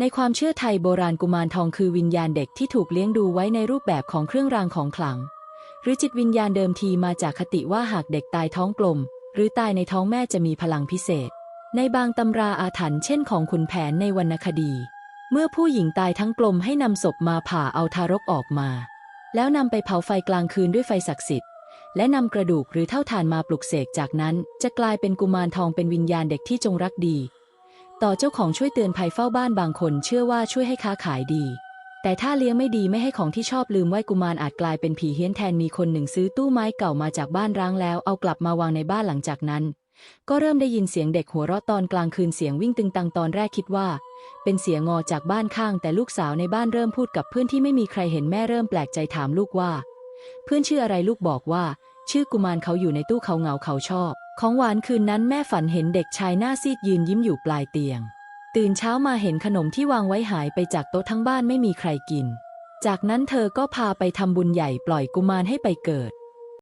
ในความเชื่อไทยโบราณกุมารทองคือวิญญาณเด็กที่ถูกเลี้ยงดูไว้ในรูปแบบของเครื่องรางของขลัง หรือจิตวิญญาณเดิมทีมาจากคติว่าหากเด็กตายท้องกลม หรือตายในท้องแม่จะมีพลังพิเศษ ในบางตำราอาถรรพ์เช่นของขุนแผนในวรรณคดี เมื่อผู้หญิงตายทั้งกลมให้นำศพมาผ่าเอาทารกออกมา แล้วนำไปเผาไฟกลางคืนด้วยไฟศักดิ์สิทธิ์และนำกระดูกหรือเท่าฐานมาปลุกเสกจากนั้น จะกลายเป็นกุมารทองเป็นวิญญาณเด็กที่จงรักดี ต่อเจ้าของช่วยเตือนภัยเฝ้าบ้านบางคนเชื่อว่าช่วยให้ค้าขายดี แต่ถ้าเลี้ยงไม่ดีไม่ให้ของที่ชอบลืมไว้กุมารอาจกลายเป็นผีเฮี้ยนแทนมีคนหนึ่งซื้อตู้ไม้เก่ามาจากบ้านร้างแล้วเอากลับมาวางในบ้านหลังจากนั้น ก็เริ่มได้ยินเสียงเด็กหัวเราะตอนกลางคืนเสียงวิ่งตึงตังตอนแรกคิดว่า เป็นเสียงงอจากบ้านข้าง แต่ลูกสาวในบ้านเริ่มพูดกับเพื่อนที่ไม่มีใครเห็นแม่เริ่มแปลกใจถามลูกว่า เพื่อนชื่ออะไรลูกบอกว่า ชื่อกุมารเขาอยู่ในตู้เขาเหงาเขาชอบ ของหวานคืนนั้นแม่ฝันเห็นเด็กชายหน้าซีดยืนยิ้มอยู่ปลายเตียง ตื่นเช้ามาเห็นขนมที่วางไว้หายไปจากโต๊ะทั้งบ้านไม่มีใครกิน จากนั้นเธอก็พาไปทำบุญใหญ่ปล่อยกุมารให้ไปเกิด